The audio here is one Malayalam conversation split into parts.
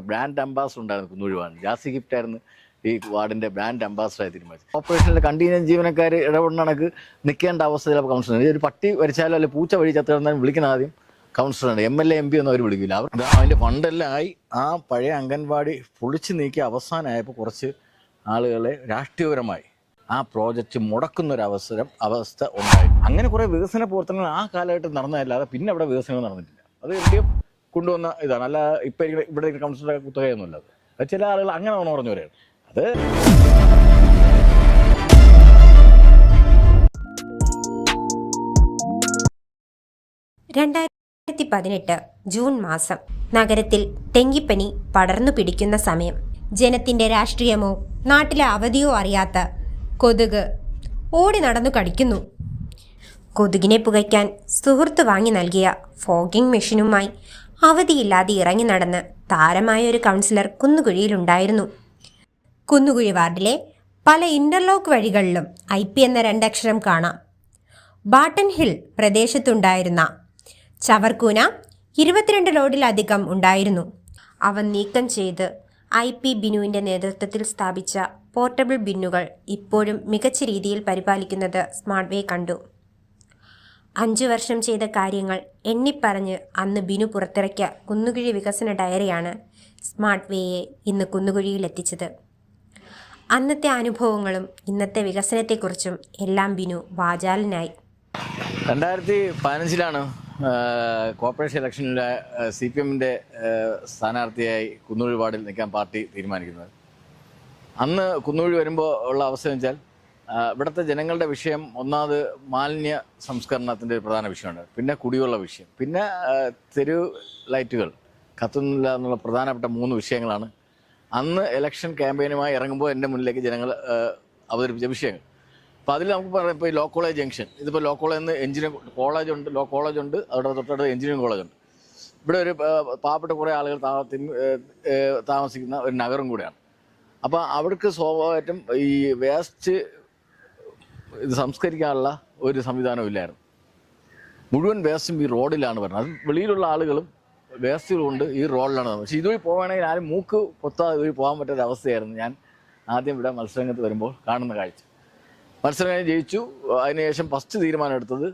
ബ്രാൻഡ് അംബാസഡർ ഉണ്ടായിരുന്നു കുന്നൂഴി വാർഡ് ജാസി ഗിഫ്റ്റ് ആയിരുന്നു ഈ വാർഡിന്റെ ബ്രാൻഡ് അംബാസഡർ ആയി തീരുമാനിച്ചു ഓപ്പറേഷനിൽ കണ്ടീനിയൻ ജീവനക്കാർ ഇടപെടുന്ന നിൽക്കേണ്ട ചിലപ്പോൾ കൗൺസിലർ ഒരു പട്ടി വരിച്ചാലോ അല്ലെങ്കിൽ പൂച്ച വഴി ചത്തു കിടന്നാലും വിളിക്കുന്ന ആദ്യം കൗൺസിലറാണ് M L A M P ഒന്നും അവർ വിളിക്കില്ല അവർ അതിന്റെ ഫണ്ടെല്ലാം ആയി. ആ പഴയ അംഗൻവാടി പൊളിച്ചു നീക്കി അവസാനമായപ്പോൾ കുറച്ച് ആളുകളെ രാഷ്ട്രീയപരമായി ആ പ്രോജക്റ്റ് മുടക്കുന്നൊരവസരം അവസ്ഥ ഉണ്ടായി. അങ്ങനെ കുറേ വികസന പ്രവർത്തനങ്ങൾ ആ കാലഘട്ടത്തിൽ നടന്നതല്ലാതെ പിന്നെ അവിടെ വികസനങ്ങൾ നടന്നിട്ടില്ല. അത് എൽ കൊണ്ടുവന്ന ഇതാണ്. അല്ല ഇപ്പം ഇവിടെ കൗൺസിലർ കുത്തകയൊന്നുമല്ല അത്. ചില ആളുകൾ അങ്ങനെ പറഞ്ഞു പറഞ്ഞവരെയാണ് അത് രണ്ടായിരത്തി പതിനെട്ട് ജൂൺ മാസം നഗരത്തിൽ തെങ്കിപ്പനി പടർന്നു പിടിക്കുന്ന സമയം. ജനത്തിന്റെ രാഷ്ട്രീയമോ നാട്ടിലെ അവധിയോ അറിയാത്ത കൊതുക് ഓടി നടന്നു കടിക്കുന്നു. കൊതുകിനെ പുകയ്ക്കാൻ സുഹൃത്ത് വാങ്ങി നൽകിയ ഫോഗിംഗ് മെഷീനുമായി അവധിയില്ലാതെ ഇറങ്ങി നടന്ന് താരമായ ഒരു കൗൺസിലർ കുന്നുകുഴിയിലുണ്ടായിരുന്നു. കുന്നുകുഴി വാർഡിലെ പല ഇന്റർലോക്ക് വഴികളിലും ഐ പി എന്ന രണ്ടക്ഷരം കാണാം. ബാട്ടൺ ഹിൽ പ്രദേശത്തുണ്ടായിരുന്ന ചവർക്കൂന ഇരുപത്തിരണ്ട് ലോഡിലധികം ഉണ്ടായിരുന്നു. അവ നീക്കം ചെയ്ത് ഐ പി ബിനുവിന്റെ നേതൃത്വത്തിൽ സ്ഥാപിച്ച പോർട്ടബിൾ ബിന്നുകൾ ഇപ്പോഴും മികച്ച രീതിയിൽ പരിപാലിക്കുന്നത് സ്മാർട്ട് വേ കണ്ടു. അഞ്ചു വർഷം ചെയ്ത കാര്യങ്ങൾ എണ്ണിപ്പറഞ്ഞ് അന്ന് ബിനു പുറത്തിറക്കിയ കുന്നുകുഴി വികസന ഡയറിയാണ് സ്മാർട്ട് വേയെ ഇന്ന് കുന്നുകുഴിയിൽ കുന്നുകുഴിയിലെത്തിച്ചത്. അന്നത്തെ അനുഭവങ്ങളും ഇന്നത്തെ വികസനത്തെക്കുറിച്ചും എല്ലാം ബിനു വാചാലനായി. രണ്ടായിരത്തി പതിനഞ്ചിലാണ് കോർപ്പറേഷൻ ഇലക്ഷനിലെ സി പി എമ്മിന്റെ സ്ഥാനാർത്ഥിയായി കുന്നുകുഴി വാർഡിൽ നിൽക്കാൻ പാർട്ടി തീരുമാനിക്കുന്നത്. അന്ന് കുന്നുകുഴി വരുമ്പോൾ ഉള്ള അവസ്ഥ വെച്ചാൽ ഇവിടുത്തെ ജനങ്ങളുടെ വിഷയം ഒന്നാമത് മാലിന്യ സംസ്കരണത്തിന്റെ ഒരു പ്രധാന വിഷയമാണ്. പിന്നെ കുടിവെള്ള വിഷയം. പിന്നെ തെരു ലൈറ്റുകൾ കത്തുന്നില്ല എന്നുള്ള പ്രധാനപ്പെട്ട മൂന്ന് വിഷയങ്ങളാണ്. അന്ന് ഇലക്ഷൻ ക്യാമ്പയിനുമായി ഇറങ്ങുമ്പോൾ എന്റെ മുന്നിലേക്ക് ജനങ്ങൾ അവതരിപ്പിച്ച വിഷയങ്ങൾ. അപ്പോൾ അതിൽ നമുക്ക് പറയാം ഇപ്പോൾ ഈ ലോ കോളേജ് ജംഗ്ഷൻ ഇതിപ്പോൾ ലോ കോളേജിൽ നിന്ന് എഞ്ചിനീയറിംഗ് കോളേജ് ഉണ്ട് ലോ കോളേജ് ഉണ്ട് അവിടെ തൊട്ടടുത്ത് എഞ്ചിനീയറിംഗ് കോളേജ് ഉണ്ട്. ഇവിടെ ഒരു പാവപ്പെട്ട കുറേ ആളുകൾ താമസിക്കുന്ന ഒരു നഗരം കൂടെയാണ്. അപ്പോൾ അവർക്ക് സ്വാഭാവികമായിട്ടും ഈ വേസ്റ്റ് ഇത് സംസ്കരിക്കാനുള്ള ഒരു സംവിധാനം ഇല്ലായിരുന്നു. മുഴുവൻ വേസ്റ്റും ഈ റോഡിലാണ് വരുന്നത്. അത് വെളിയിലുള്ള ആളുകളും വേസ്റ്റുകൾ കൊണ്ട് ഈ റോഡിലാണ്. പക്ഷേ ഇതുവഴി പോവുകയാണെങ്കിൽ ആരും മൂക്ക് പൊത്താതെ ഇതുവഴി പോകാൻ പറ്റാത്ത അവസ്ഥയായിരുന്നു ഞാൻ ആദ്യം ഇവിടെ മത്സരരംഗത്ത് വരുമ്പോൾ കാണുന്ന കാഴ്ച. മത്സരം കഴിഞ്ഞ് ജയിച്ചു അതിനുശേഷം ഫസ്റ്റ് തീരുമാനം എടുത്തത്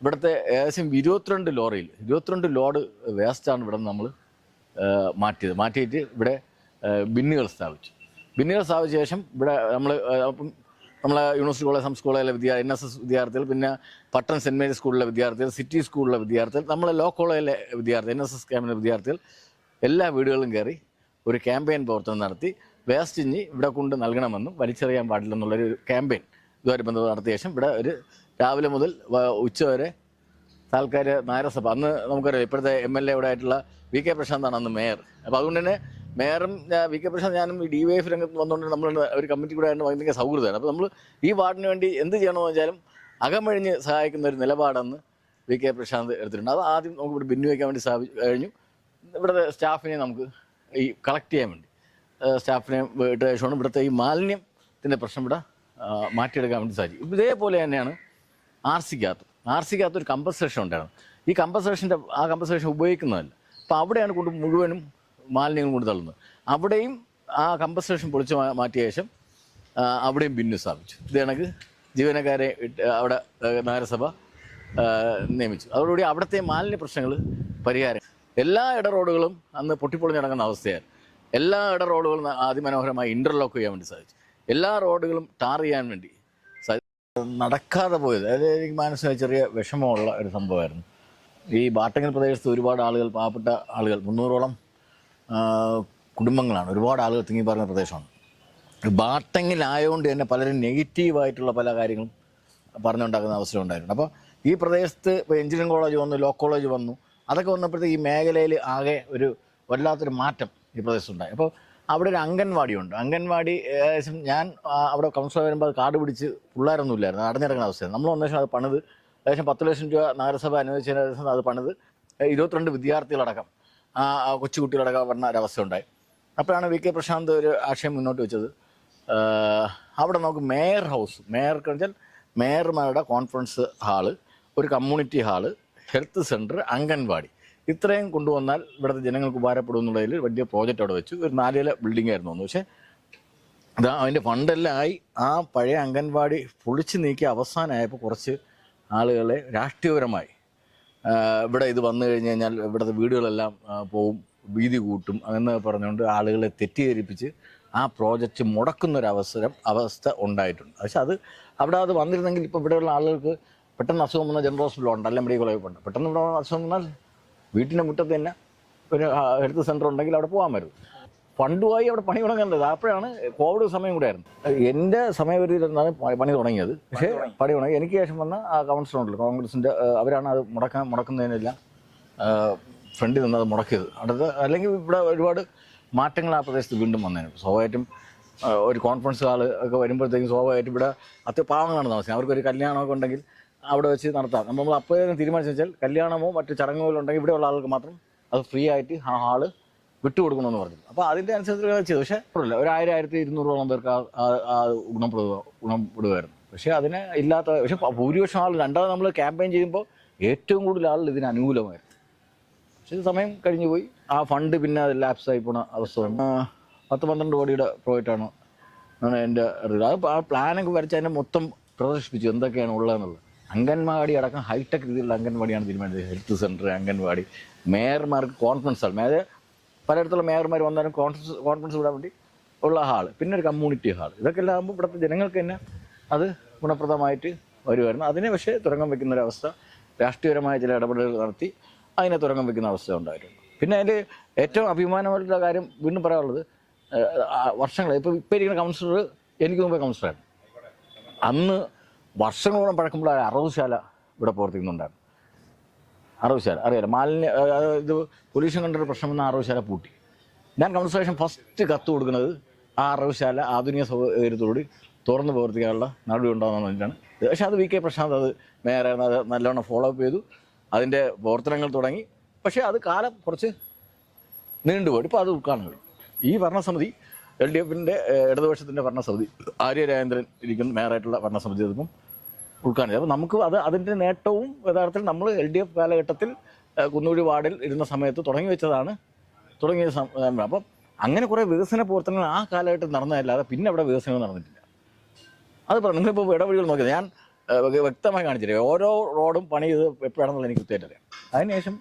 ഇവിടുത്തെ ഏകദേശം ഇരുപത്തിരണ്ട് ലോറിയിൽ ഇരുപത്തിരണ്ട് ലോഡ് വേസ്റ്റാണ് ഇവിടെ നമ്മൾ മാറ്റിയത്. മാറ്റിയിട്ട് ഇവിടെ ബിന്നുകൾ സ്ഥാപിച്ചു. ബിന്നുകൾ സ്ഥാപിച്ച ശേഷം ഇവിടെ നമ്മൾ അപ്പം നമ്മളെ യൂണിവേഴ്സിറ്റി കോളേജ് സംസ് കോളേജിലെ വിദ്യാർത്ഥി എൻ എസ് എസ് വിദ്യാർത്ഥികൾ പിന്നെ പട്ടൺ സെന്റ് മേരീസ് സ്കൂളിലെ വിദ്യാർത്ഥികൾ സിറ്റി സ്കൂളിലെ വിദ്യാർത്ഥികൾ നമ്മളെ ലോ കോളേജിലെ വിദ്യാർത്ഥി എൻ എസ് എസ് ക്യാമ്പിലെ വിദ്യാർത്ഥികൾ എല്ലാ വീടുകളിലും കയറി ഒരു ക്യാമ്പയിൻ പ്രവർത്തനം നടത്തി വേസ്റ്റ് ഇഞ്ഞി ഇവിടെ കൊണ്ട് നൽകണമെന്നും വലിച്ചെറിയാൻ പാടില്ലെന്നുള്ളൊരു ക്യാമ്പയിൻ ഇതുവരെ ബന്ധപ്പെട്ട് നടത്തിയ ശേഷം ഇവിടെ ഒരു രാവിലെ മുതൽ ഉച്ചവരെ ഉച്ച വരെ താൽക്കാലിക നഗരസഭ. അന്ന് നമുക്കറിയാം ഇപ്പോഴത്തെ എം എൽ എ ഇവിടെ ആയിട്ടുള്ള വി കെ പ്രശാന്താണ് അന്ന് മേയർ. അപ്പോൾ അതുകൊണ്ട് തന്നെ മേയറും വി കെ പ്രശാന്ത് ഞാനും ഈ ഡി വൈ എഫ് രംഗത്ത് വന്നുകൊണ്ട് നമ്മൾ ഒരു കമ്മിറ്റി കൂടെ ആയിരുന്നു ഭയങ്കര സൗഹൃദമാണ്. അപ്പോൾ നമ്മൾ ഈ വാർഡിന് വേണ്ടി എന്ത് ചെയ്യണമെന്ന് വെച്ചാലും അകമഴിഞ്ഞ് സഹായിക്കുന്ന ഒരു നിലപാടെന്ന് വി കെ പ്രശാന്ത് എടുത്തിട്ടുണ്ട്. അത് ആദ്യം നമുക്ക് ഇവിടെ ബിന്നു വയ്ക്കാൻ വേണ്ടി സ്ഥാപിച്ചു കഴിഞ്ഞു. ഇവിടുത്തെ സ്റ്റാഫിനെ നമുക്ക് ഈ കളക്ട് ചെയ്യാൻ വേണ്ടി സ്റ്റാഫിനെ ഇട്ട് ശേഷമാണ് ഇവിടുത്തെ ഈ മാലിന്യത്തിന്റെ പ്രശ്നം ഇവിടെ മാറ്റിയെടുക്കാൻ വേണ്ടി സാധിക്കും. ഇതേപോലെ തന്നെയാണ് ആർ സിക്കകത്ത്. ആർ സിക്കകത്ത് ഒരു കമ്പൻസേഷൻ ഉണ്ടായിരുന്നു. ഈ കമ്പൻസേഷന്റെ ആ കമ്പൻസേഷൻ ഉപയോഗിക്കുന്നതല്ല. അപ്പോൾ അവിടെയാണ് കൊണ്ട് മുഴുവനും മാലിന്യങ്ങൾ കൊണ്ട് തള്ളുന്നത്. അവിടെയും ആ കമ്പൻസേഷൻ പൊളിച്ച് മാറ്റിയ ശേഷം അവിടെയും ബിന്നു സ്ഥാപിച്ചു. ഇത് കണക്ക് ജീവനക്കാരെ അവിടെ നഗരസഭ നിയമിച്ചു. അതോടുകൂടി അവിടുത്തെ മാലിന്യ പ്രശ്നങ്ങൾ പരിഹാരം. എല്ലാ ഇട റോഡുകളും അന്ന് പൊട്ടിപ്പൊളിഞ്ഞ് നടക്കുന്ന അവസ്ഥയായിരുന്നു എല്ലാ ഇട റോഡുകളും അതിമനോഹരമായി ഇന്റർലോക്ക് ചെയ്യാൻ വേണ്ടി സാധിച്ചു. എല്ലാ റോഡുകളും ടാർ ചെയ്യാൻ വേണ്ടി നടക്കാതെ പോയത്. അതായത് എനിക്ക് മനസ്സിലായി ചെറിയ വിഷമമുള്ള ഒരു സംഭവമായിരുന്നു. ഈ ബാട്ടങ്ങൽ പ്രദേശത്ത് ഒരുപാട് ആളുകൾ പാവപ്പെട്ട ആളുകൾ മുന്നൂറോളം കുടുംബങ്ങളാണ്. ഒരുപാട് ആളുകൾ തിങ്ങി പറഞ്ഞ പ്രദേശമാണ്. ബാട്ടങ്ങിലായതുകൊണ്ട് തന്നെ പലരും നെഗറ്റീവായിട്ടുള്ള പല കാര്യങ്ങളും പറഞ്ഞുണ്ടാക്കുന്ന അവസരം ഉണ്ടായിട്ടുണ്ട്. അപ്പോൾ ഈ പ്രദേശത്ത് ഇപ്പോൾ എഞ്ചിനീയറിംഗ് കോളേജ് വന്നു ലോ കോളേജ് വന്നു അതൊക്കെ വന്നപ്പോഴത്തേക്ക് ഈ മേഖലയിൽ ആകെ ഒരു വല്ലാത്തൊരു മാറ്റം ഈ പ്രദേശത്തുണ്ടായി. അപ്പോൾ അവിടെ ഒരു അംഗൻവാടി ഉണ്ട്. അംഗൻവാടി ഏകദേശം ഞാൻ അവിടെ കൗൺസിലർ വരുമ്പോൾ അത് കാർഡ് പിടിച്ച് പിള്ളേരൊന്നും ഇല്ലായിരുന്നു. അടഞ്ഞിറങ്ങുന്ന അവസ്ഥയാണ് നമ്മൾ വന്ന ശേഷം അത് പണിത് ഏകദേശം പത്ത് ലക്ഷം രൂപ നഗരസഭ അനുവദിച്ചതിന് ശേഷം അത് പണിത് ഇരുപത്തിരണ്ട് വിദ്യാർത്ഥികളടക്കം ആ കൊച്ചുകുട്ടികളടക്കം വന്ന ഒരവസ്ഥ ഉണ്ടായി അപ്പോഴാണ് വി കെ പ്രശാന്ത് ഒരു ആശയം മുന്നോട്ട് വെച്ചത്. അവിടെ നമുക്ക് മേയർ ഹൗസ് മേയർക്ക് വെച്ചാൽ മേയർമാരുടെ കോൺഫറൻസ് ഹാൾ ഒരു community hall health centre anganwadi. ഇത്രയും കൊണ്ടുവന്നാൽ ഇവിടുത്തെ ജനങ്ങൾക്ക് ഉപകാരപ്പെടും എന്നുള്ളതിൽ വലിയ പ്രോജക്റ്റ് അവിടെ വെച്ചു. ഒരു നാലില ബിൽഡിംഗ് ആയിരുന്നു തോന്നുന്നു പക്ഷേ ഇതാ അതിന്റെ ഫണ്ടെല്ലാം ആയി. ആ പഴയ അംഗൻവാടി പൊളിച്ചു നീക്കി അവസാനമായപ്പോൾ കുറച്ച് ആളുകളെ രാഷ്ട്രീയപരമായി ഇവിടെ ഇത് വന്നു കഴിഞ്ഞ് കഴിഞ്ഞാൽ ഇവിടുത്തെ വീടുകളെല്ലാം പോവും വീതി കൂട്ടും. എന്ന് പറഞ്ഞുകൊണ്ട് ആളുകളെ തെറ്റിദ്ധരിപ്പിച്ച് ആ പ്രോജക്റ്റ് മുടക്കുന്നൊരവസരം അവസ്ഥ ഉണ്ടായിട്ടുണ്ട്. പക്ഷെ അത് അവിടെ അത് വന്നിരുന്നെങ്കിൽ ഇപ്പോൾ ഇവിടെയുള്ള ആളുകൾക്ക് പെട്ടെന്ന് അസുഖം വന്നാൽ ജനറൽ ഹോസ്പിറ്റലുണ്ട് അല്ലെങ്കിൽ മെഡിക്കൽ കോളേജ് ഉണ്ട് പെട്ടെന്ന് ഇവിടെ അസുഖം വന്നാൽ വീട്ടിന്റെ മുറ്റത്ത് തന്നെ ഒരു ഹെൽത്ത് സെന്റർ ഉണ്ടെങ്കിൽ അവിടെ പോകാൻ പറ്റും. ഫണ്ടുമായി അവിടെ പണി തുടങ്ങേണ്ടത്. അപ്പോഴാണ് കോവിഡ് സമയം കൂടെ ആയിരുന്നു. എന്റെ സമയപരിധി പ- പണി തുടങ്ങിയത്. പക്ഷേ പണി തുടങ്ങി. എനിക്ക് ശേഷം വന്ന ആ കൗൺസിലർ ഉണ്ടല്ലോ കോൺഗ്രസിന്റെ അവരാണ് അത് മുടക്കാൻ മുടക്കുന്നതിനെല്ലാം ഫ്രണ്ടിൽ നിന്ന് അത് മുടക്കിയത്. അടുത്ത അല്ലെങ്കിൽ ഇവിടെ ഒരുപാട് മാറ്റങ്ങൾ ആ പ്രദേശത്ത് വീണ്ടും വന്നതിന് സ്വാഭാവികമായിട്ടും ഒരു കോൺഫറൻസ് ഹാൾ ഒക്കെ വരുമ്പോഴത്തേക്കും സ്വാഭാവികമായിട്ടും ഇവിടെ അത്ര പാവങ്ങളാണ് താമസിക്കുന്നത് അവർക്കൊരു കല്യാണമൊക്കെ ഉണ്ടെങ്കിൽ അവിടെ വെച്ച് നടത്താം. നമ്മൾ അപ്പോൾ തീരുമാനിച്ചു വെച്ചാൽ കല്യാണമോ മറ്റു ചടങ്ങുകളോ ഉണ്ടെങ്കിൽ ഇവിടെയുള്ള ആൾക്ക് മാത്രം അത് ഫ്രീ ആയിട്ട് ആ ഹാൾ വിട്ടുകൊടുക്കണമെന്ന് പറഞ്ഞു അപ്പോൾ അതിന്റെ അനുസരിച്ച് ചെയ്തു. പക്ഷേ ഇല്ല ഒരു ആയിരം ആയിരത്തി ഇരുന്നൂറോളം പേർക്ക് ആ- ഗുണപ്പെടുക ഗുണപ്പെടുമായിരുന്നു പക്ഷേ അതിന് ഇല്ലാത്ത പക്ഷെ ഭൂരിപക്ഷം ആൾ രണ്ടാമത് നമ്മൾ ക്യാമ്പയിൻ ചെയ്യുമ്പോൾ ഏറ്റവും കൂടുതൽ ആളുകൾ ഇതിന് അനുകൂലമായിരുന്നു. പക്ഷേ സമയം കഴിഞ്ഞു പോയി. ആ ഫണ്ട് പിന്നെ ലാപ്സ് ആയി പോണ അവസ്ഥ പത്ത് പന്ത്രണ്ട് കോടിയുടെ പ്രോജക്റ്റാണ് എന്റെ അറിവ്. അത് ആ പ്ലാനൊക്കെ വരച്ച് അതിനെ മൊത്തം പ്രദർശിപ്പിച്ചു. എന്തൊക്കെയാണ് ഉള്ളതെന്നുള്ളത്. അംഗൻവാടി അടക്കം ഹൈടെക് രീതിയിലുള്ള അംഗൻവാടിയാണ് തീരുമാനിച്ചത്. ഹെൽത്ത് സെന്റർ അംഗൻവാടി മേയർമാർക്ക് കോൺഫറൻസ് ഹാൾ മേയർ പലയിടത്തുള്ള മേയർമാർ വന്നാലും കോൺഫറൻസ് കോൺഫറൻസ് വിടാൻ വേണ്ടി ഉള്ള ഹാൾ. പിന്നെ ഒരു കമ്മ്യൂണിറ്റി ഹാൾ ഇതൊക്കെ ആകുമ്പോൾ ഇവിടുത്തെ ജനങ്ങൾക്ക് തന്നെ അത് ഗുണപ്രദമായിട്ട് വരുമായിരുന്നു അതിനെ പക്ഷേ തുടങ്ങം വെക്കുന്ന ഒരവസ്ഥ രാഷ്ട്രീയപരമായ ചില ഇടപെടലുകൾ നടത്തി അതിനെ തുടങ്ങം വെക്കുന്ന അവസ്ഥ ഉണ്ടായിട്ടുണ്ട് പിന്നെ അതിൽ ഏറ്റവും അഭിമാനമായിട്ടുള്ള കാര്യം വീണ്ടും പറയാനുള്ളത് വർഷങ്ങൾ ഇപ്പോൾ ഇപ്പോൾ ഇരിക്കുന്ന കൗൺസിലർ എനിക്ക് മുമ്പേ കൗൺസിലറായിരുന്നു അന്ന് വർഷങ്ങളോളം പഴക്കുമ്പോൾ അറവുശാല ഇവിടെ പ്രവർത്തിക്കുന്നുണ്ടായിരുന്നു. അറവുശാല അറിയാലോ മാലിന്യ ഇത് പൊല്യൂഷൻ കണ്ടൊരു പ്രശ്നം വന്ന അറവുശാല പൂട്ടി. ഞാൻ കൗൺസിലേഷൻ ഫസ്റ്റ് കത്ത് കൊടുക്കുന്നത് ആ അറവുശാല ആധുനിക സൗകര്യത്തോടുകൂടി തുറന്ന് പ്രവർത്തിക്കാനുള്ള നടപടി ഉണ്ടാകുന്ന വേണ്ടിയിട്ടാണ് പക്ഷേ അത് വി കെ പ്രശാന്ത് അത് നേരെ നല്ലോണം ഫോളോ അപ്പ് ചെയ്തു. അതിന്റെ പ്രവർത്തനങ്ങൾ തുടങ്ങി. പക്ഷേ അത് കാലം കുറച്ച് നീണ്ടുപോയി. ഇപ്പോൾ അത് ഉൾക്കാണു ഈ ഭരണസമിതി എൽ ഡി എഫിന്റെ ഇടതുപക്ഷത്തിന്റെ ഭരണസമിതി ആര്യ രാജേന്ദ്രൻ ഇരിക്കുന്ന മേയറായിട്ടുള്ള ഭരണസമിതി അതിപ്പം ഉൾക്കാണില്ല അപ്പോൾ നമുക്ക് അത് അതിന്റെ നേട്ടവും യഥാർത്ഥത്തിൽ നമ്മൾ എൽ ഡി എഫ് കാലഘട്ടത്തിൽ കുന്നൂരി വാർഡിൽ ഇരുന്ന സമയത്ത് തുടങ്ങി വെച്ചതാണ്. തുടങ്ങിയ അപ്പം അങ്ങനെ കുറേ വികസന പ്രവർത്തനങ്ങൾ ആ കാലഘട്ടത്തിൽ നടന്നതല്ലാതെ പിന്നെ അവിടെ വികസനം നടന്നിട്ടില്ല. അത് പറഞ്ഞു നിങ്ങളിപ്പോൾ ഇടവഴികൾ നോക്കിയത് ഞാൻ വ്യക്തമായി കാണിച്ചില്ലേ? ഓരോ റോഡും പണി ചെയ്ത് എപ്പോഴാണെന്നുള്ളത് എനിക്ക് കൃത്യമായിട്ട് അറിയാം. അതിനുശേഷം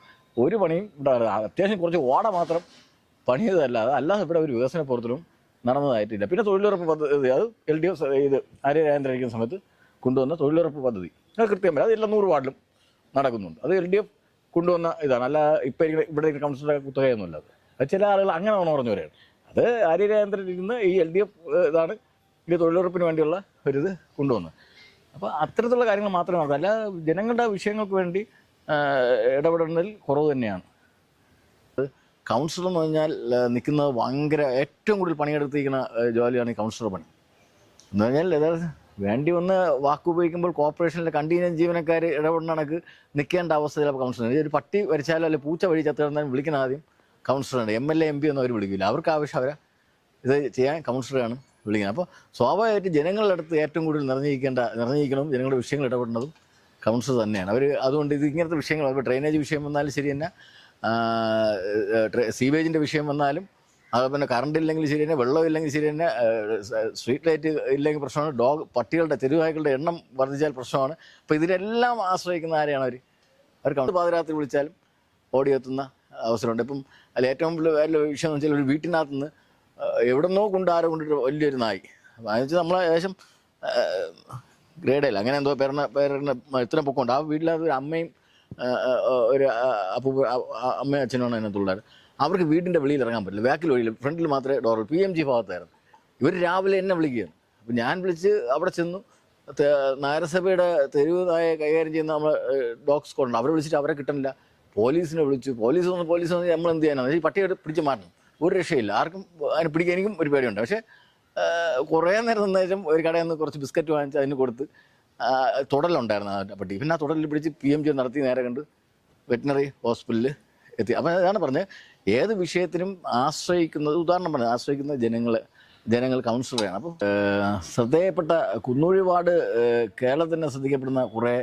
ഒരു പണിയും ഇവിടെ അത്യാവശ്യം കുറച്ച് ഓട മാത്രം പണി ചെയ്തതല്ലാതെ അല്ലാതെ ഇവിടെ ഒരു വികസന പ്രവർത്തനവും നടന്നതായിട്ടില്ല. പിന്നെ തൊഴിലുറപ്പ് പദ്ധതി അത് എൽ ഡി എഫ് ഇത് ആര്യ ഇരിക്കുന്ന സമയത്ത് കൊണ്ടുവന്ന തൊഴിലുറപ്പ് പദ്ധതി. അത് കൃത്യമായി അത് എല്ലാ നൂറ് വാർഡിലും നടക്കുന്നുണ്ട്. അത് എൽ ഡി എഫ് കൊണ്ടുവന്ന ഇതാണ്. അല്ല ഇപ്പം ഇവിടെ കുത്തുകയൊന്നും കുത്തകയൊന്നുമല്ല അത്. അത് ചില ആളുകൾ അങ്ങനെ പറഞ്ഞവരാണ് അത് ആര്യരാജേന്ദ്രൻ ഇരുന്ന് ഈ എൽ ഡി എഫ് ഇതാണ് ഈ തൊഴിലുറപ്പിന് വേണ്ടിയുള്ള ഒരിത് കൊണ്ടുവന്നത്. അപ്പോൾ അത്തരത്തിലുള്ള കാര്യങ്ങൾ മാത്രമേ നടക്കൂ. അല്ല ജനങ്ങളുടെ വിഷയങ്ങൾക്ക് വേണ്ടി ഇടപെടുന്നതിൽ കുറവ് തന്നെയാണ്. കൗൺസിലർ എന്ന് പറഞ്ഞാൽ നിൽക്കുന്നത് ഭയങ്കര ഏറ്റവും കൂടുതൽ പണിയെടുത്തിരിക്കുന്ന ജോലിയാണ് ഈ കൗൺസിലർ പണി. എന്ന് പറഞ്ഞാൽ വേണ്ടി വന്ന് വാക്ക് ഉപയോഗിക്കുമ്പോൾ കോർപ്പറേഷനിലെ കണ്ടീനൻ ജീവനക്കാർ ഇടപെടുന്ന കണക്ക് നിൽക്കേണ്ട അവസ്ഥയിൽ ചിലപ്പോൾ കൗൺസിലർ ഒരു പട്ടി വരച്ചാലോ അല്ലെങ്കിൽ പൂച്ച വഴി ചത്തിരുന്നാലും വിളിക്കുന്ന ആദ്യം കൗൺസിലറുണ്ട് M L A M P ഒന്നും അവർ വിളിക്കില്ല അവർക്ക് ആവശ്യം അവരെ ഇത് ചെയ്യാൻ കൗൺസിലറാണ് വിളിക്കുന്നത്. അപ്പോൾ സ്വാഭാവികമായിട്ട് ജനങ്ങളുടെ അടുത്ത് ഏറ്റവും കൂടുതൽ നിറഞ്ഞിരിക്കേണ്ട നിറഞ്ഞിരിക്കണം ജനങ്ങളുടെ വിഷയങ്ങൾ ഇടപെടുന്നതും കൗൺസിലർ തന്നെയാണ്. അവർ അതുകൊണ്ട് ഇത് ഇങ്ങനത്തെ വിഷയങ്ങൾ ഇപ്പോൾ ഡ്രെയിനേജ് വിഷയം വന്നാലും ശരി തന്നെ സീവേജിന്റെ വിഷയം വന്നാലും അതുപോലെ തന്നെ കറണ്ട് ഇല്ലെങ്കിൽ ശരി തന്നെ വെള്ളം ഇല്ലെങ്കിൽ ശരി തന്നെ സ്ട്രീറ്റ് ലൈറ്റ് ഇല്ലെങ്കിൽ പ്രശ്നമാണ് ഡോഗ് പട്ടികളുടെ തെരുവായ്ക്കളുടെ എണ്ണം വർദ്ധിച്ചാൽ പ്രശ്നമാണ്. അപ്പോൾ ഇതിനെല്ലാം ആശ്രയിക്കുന്ന ആരെയാണ് അവർ അവർ കൗണ്ട് പാതിരാത്രി വിളിച്ചാലും ഓടിയെത്തുന്ന അവസരമുണ്ട്. ഇപ്പം അതിൽ ഏറ്റവും വലിയ വിഷയം എന്ന് വെച്ചാൽ ഒരു വീട്ടിനകത്ത് നിന്ന് എവിടെന്നോ കൊണ്ട് ആരോ കൊണ്ടിട്ട് വലിയൊരു നായി. അപ്പോൾ അതെന്ന് വെച്ചാൽ നമ്മൾ ഏകദേശം ഗ്രേഡല്ല അങ്ങനെ എന്തോ പേരണ പേരണ ഇത്ര പൊക്കമുണ്ട്. ആ വീട്ടിലത് ഒരു അമ്മയും ഒരു അപ്പൂ അമ്മയും അച്ഛനുമാണ് അതിനകത്തുള്ളത് അവർക്ക് വീടിന്റെ വെളിയിൽ ഇറങ്ങാൻ പറ്റില്ല. ബാക്കിൽ വഴിയിൽ ഫ്രണ്ടിൽ മാത്രമേ ഡോർ പി എം ജി ഭാഗത്തായിരുന്നു. ഇവർ രാവിലെ എന്നെ വിളിക്കുകയാണ്. അപ്പം ഞാൻ വിളിച്ച് അവിടെ ചെന്നു. നഗരസഭയുടെ തെരുവ് നായ കൈകാര്യം ചെയ്യുന്ന നമ്മൾ ഡോഗ് കൊണ്ട് അവരെ വിളിച്ചിട്ട് അവരെ കിട്ടണില്ല. പോലീസിനെ വിളിച്ചു. പോലീസ് വന്ന് പോലീസ് വന്ന് നമ്മൾ എന്ത് ചെയ്യാനാണ്? ഈ പട്ടിയെ പിടിച്ച് മാറ്റണം. ഒരു രക്ഷയില്ല. ആർക്കും അതിനെ പിടിക്കാൻ എനിക്കും ഒരു പേടിയുണ്ട്. പക്ഷേ കുറേ നേരം നിന്നേരം ഒരു കടയിൽ നിന്ന് കുറച്ച് ബിസ്ക്കറ്റ് വാങ്ങിച്ച് അതിന് കൊടുത്ത് തുടലുണ്ടായിരുന്നു ആ പട്ടി. പിന്നെ ആ തുടലിൽ പിടിച്ച് പി എം ജി നടത്തി നേരെ കണ്ട് വെറ്റിനറി ഹോസ്പിറ്റലിൽ എത്തി. അപ്പം അതാണ് പറഞ്ഞത്. ഏത് വിഷയത്തിനും ആശ്രയിക്കുന്നത് ഉദാഹരണം പറഞ്ഞു ആശ്രയിക്കുന്ന ജനങ്ങളെ ജനങ്ങൾ കൗൺസിലറാണ്. അപ്പം ഏഹ്, ശ്രദ്ധേയപ്പെട്ട കുന്നൂഴി വാർഡ് കേരളത്തിന് ശ്രദ്ധിക്കപ്പെടുന്ന കുറേ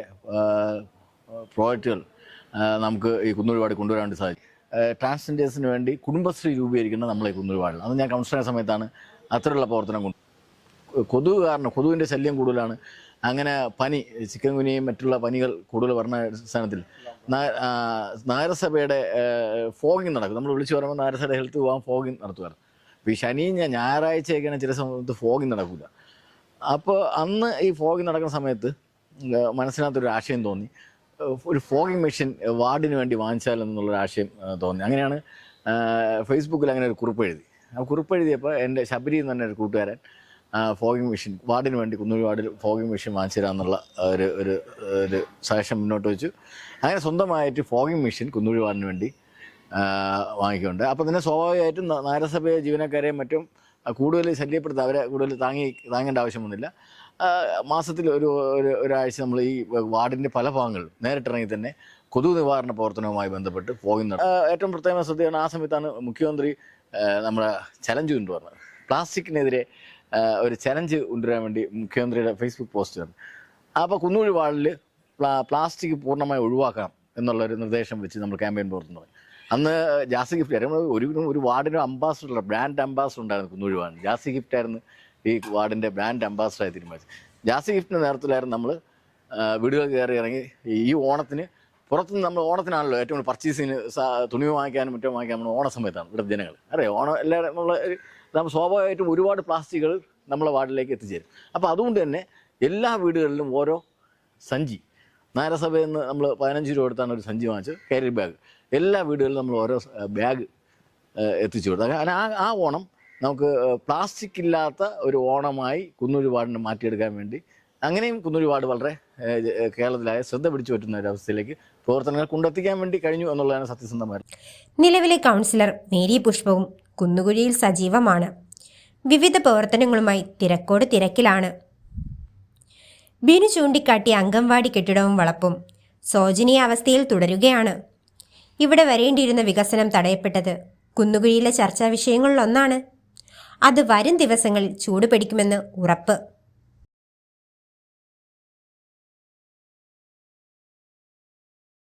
പ്രോജക്റ്റുകൾ നമുക്ക് ഈ കുന്നൂഴി വാർഡ് കൊണ്ടുവരാൻ വേണ്ടി സാധിക്കും. ട്രാൻസ്ജെൻഡേഴ്സിന് വേണ്ടി കുടുംബശ്രീ രൂപീകരിക്കുന്ന നമ്മളെ കുന്നുരുപാടിൽ അത് ഞാൻ കൗൺസിലറായ സമയത്താണ് അത്തരമുള്ള പ്രവർത്തനം കൊതുക് കാരണം കൊതുകിന്റെ ശല്യം കൂടുതലാണ്. അങ്ങനെ പനി ചിക്കൻ കുനിയും മറ്റുള്ള പനികൾ കൂടുതൽ പറഞ്ഞ ആ, നഗരസഭയുടെ ഫോഗിങ് നടക്കും. നമ്മൾ വിളിച്ചു പറയുമ്പോൾ നഗരസഭയുടെ ഹെൽത്ത് പോകാൻ ഫോഗിങ് നടത്തുകയാണ് അപ്പോൾ ഈ ശനി ഞായറാഴ്ചയൊക്കെയാണ് ചില സമയത്ത് ഫോഗിങ് നടക്കില്ല അപ്പോൾ അന്ന് ഈ ഫോഗിങ് നടക്കുന്ന സമയത്ത് മനസ്സിനകത്തൊരു ആശയം തോന്നി. ഒരു ഫോഗിങ് മെഷീൻ വാർഡിന് വേണ്ടി വാങ്ങിച്ചാൽ എന്നുള്ളൊരു ആശയം തോന്നി. അങ്ങനെയാണ് ഫേസ്ബുക്കിൽ അങ്ങനെ ഒരു കുറിപ്പ് എഴുതി. ആ കുറിപ്പ് എഴുതിയപ്പോൾ എന്റെ ശബരി എന്ന് പറഞ്ഞ ഒരു കൂട്ടുകാരൻ ഫോഗിങ് മെഷീൻ വാർഡിന് വേണ്ടി കുന്നൂർ വാർഡിൽ ഫോഗിങ് മെഷീൻ വാങ്ങിച്ചു തരാമെന്നുള്ള ഒരു ഒരു ഒരു സജഷൻ മുന്നോട്ട് വെച്ചു. അങ്ങനെ സ്വന്തമായിട്ട് ഫോഗിങ് മെഷീൻ കുന്നൂർ വാർഡിന് വേണ്ടി വാങ്ങിക്കുന്നുണ്ട്. അപ്പോൾ തന്നെ സ്വാഭാവികമായിട്ടും നഗരസഭയെ ജീവനക്കാരെയും മറ്റും കൂടുതൽ ശല്യപ്പെടുത്താൻ അവരെ കൂടുതൽ താങ്ങി താങ്ങേണ്ട ആവശ്യമൊന്നുമില്ല. മാസത്തിൽ ഒരു ഒരു ഒരാഴ്ച നമ്മൾ ഈ വാർഡിന്റെ പല ഭാഗങ്ങളിൽ നേരിട്ടിറങ്ങി തന്നെ കൊതു നിവാരണ പ്രവർത്തനവുമായി ബന്ധപ്പെട്ട് പോകുന്നുണ്ട് ഏറ്റവും പ്രത്യേക ശ്രദ്ധയാണ് ആ സമയത്താണ് മുഖ്യമന്ത്രി നമ്മുടെ ചലഞ്ച് കൊണ്ടുവന്നത് പ്ലാസ്റ്റിക്കിനെതിരെ ഒരു ചലഞ്ച് കൊണ്ടുവരാൻ വേണ്ടി മുഖ്യമന്ത്രിയുടെ ഫേസ്ബുക്ക് പോസ്റ്റ് വന്നു അപ്പോൾ കുന്നൂഴി വാളിൽ പ്ലാ പ്ലാസ്റ്റിക് പൂർണമായി ഒഴിവാക്കണം എന്നുള്ളൊരു നിർദ്ദേശം വെച്ച് നമ്മൾ ക്യാമ്പയിൻ തുടങ്ങി. അന്ന് ജാസി ഗിഫ്റ്റ് ആയിരുന്നു. ഒരു ഒരു വാർഡിന്റെ അംബാസഡർ ബ്രാൻഡ് അംബാസഡർ ഉണ്ടായിരുന്നു കുന്നൂഴി വാർഡിന് ജാസി ഗിഫ്റ്റ് ആയിരുന്നു ഈ വാർഡിന്റെ ബ്രാൻഡ് അംബാസഡറായി തീരുമാനിച്ചു ജാസി ഗിഫ്റ്റിന്റെ നേതൃത്വത്തിലായിരുന്നു നമ്മൾ വീടുകൾ കയറി ഇറങ്ങി ഈ ഓണത്തിന് പുറത്തുനിന്ന് നമ്മൾ ഓണത്തിനാണല്ലോ ഏറ്റവും കൂടുതൽ പർച്ചേസിന് തുണി വാങ്ങിക്കാനും മറ്റോ വാങ്ങിക്കാൻ നമ്മൾ ഓണ സമയത്താണ് ഇവിടെ ജനങ്ങൾ അറിയാം? ഓണം എല്ലാവരും നമ്മൾ നമ്മൾ സ്വാഭാവികമായിട്ടും ഒരുപാട് പ്ലാസ്റ്റിക്കുകൾ നമ്മളെ വാർഡിലേക്ക് എത്തിച്ചേരും. അപ്പോൾ അതുകൊണ്ട് തന്നെ എല്ലാ വീടുകളിലും ഓരോ സഞ്ചി. നഗരസഭയിൽ നിന്ന് നമ്മൾ പതിനഞ്ച് രൂപ കൊടുത്താണ് ഒരു സഞ്ചി വാങ്ങിച്ചത് കാരി ബാഗ്. എല്ലാ വീടുകളിലും നമ്മൾ ഓരോ ബാഗ് എത്തിച്ചു കൊടുത്തു. അങ്ങനെ ആ ആ ഓണം നമുക്ക് പ്ലാസ്റ്റിക് ഇല്ലാത്ത ഒരു ഓണമായി കുന്നൂരി വാർഡിനെ മാറ്റിയെടുക്കാൻ വേണ്ടി അങ്ങനെയും കുന്നൂരി വാർഡ് വളരെ കേരളത്തിലായ ശ്രദ്ധ പിടിച്ചു പറ്റുന്ന ഒരു അവസ്ഥയിലേക്ക് പ്രവർത്തനങ്ങൾ കൊണ്ടെത്തിക്കാൻ വേണ്ടി കഴിഞ്ഞു എന്നുള്ളതാണ് സത്യസന്ധമായി നിലവിലെ കൗൺസിലർ മേരി പുഷ്പവും കുന്നുകുഴിയിൽ സജീവമാണ്. വിവിധ പ്രവർത്തനങ്ങളുമായി തിരക്കോട് തിരക്കിലാണ്. ബിനു ചൂണ്ടിക്കാട്ടിയ അംഗൻവാടി കെട്ടിടവും വളപ്പും ശോചനീയ അവസ്ഥയിൽ തുടരുകയാണ്. ഇവിടെ വരേണ്ടിയിരുന്ന വികസനം തടയപ്പെട്ടത് കുന്നുകുഴിയിലെ ചർച്ചാ വിഷയങ്ങളിലൊന്നാണ്. അത് വരും ദിവസങ്ങളിൽ ചൂടുപിടിക്കുമെന്ന് ഉറപ്പ്.